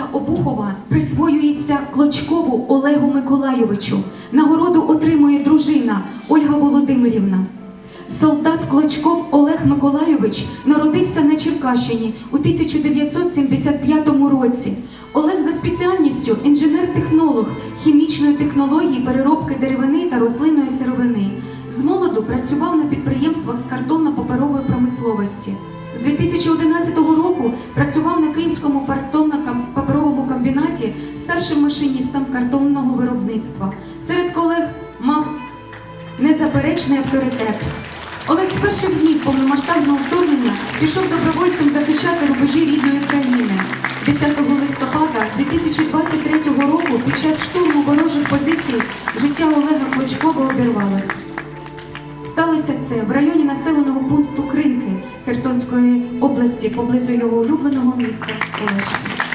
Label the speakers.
Speaker 1: міста Обухова присвоюється Клочкову Олегу Миколайовичу. Нагороду отримує дружина Ольга Володимирівна. Солдат Клочков Олег Миколайович народився на Черкащині у 1975 році. Олег за спеціальністю інженер-технолог хімічної технології переробки деревини та рослинної сировини. З молоду працював на підприємствах з картонно-паперової промисловості. З 2011 року працював на Київському комбінаті старшим машиністом картонного виробництва. Серед колег мав незаперечний авторитет. Олег з перших днів повномасштабного вторгнення пішов добровольцем захищати рубежі рідної країни. 10 листопада 2023 року під час штурму ворожих позицій життя Олега Клочкова обірвалось. Сталося це в районі населеного пункту Кринки Херсонської області поблизу його улюбленого міста Олешки.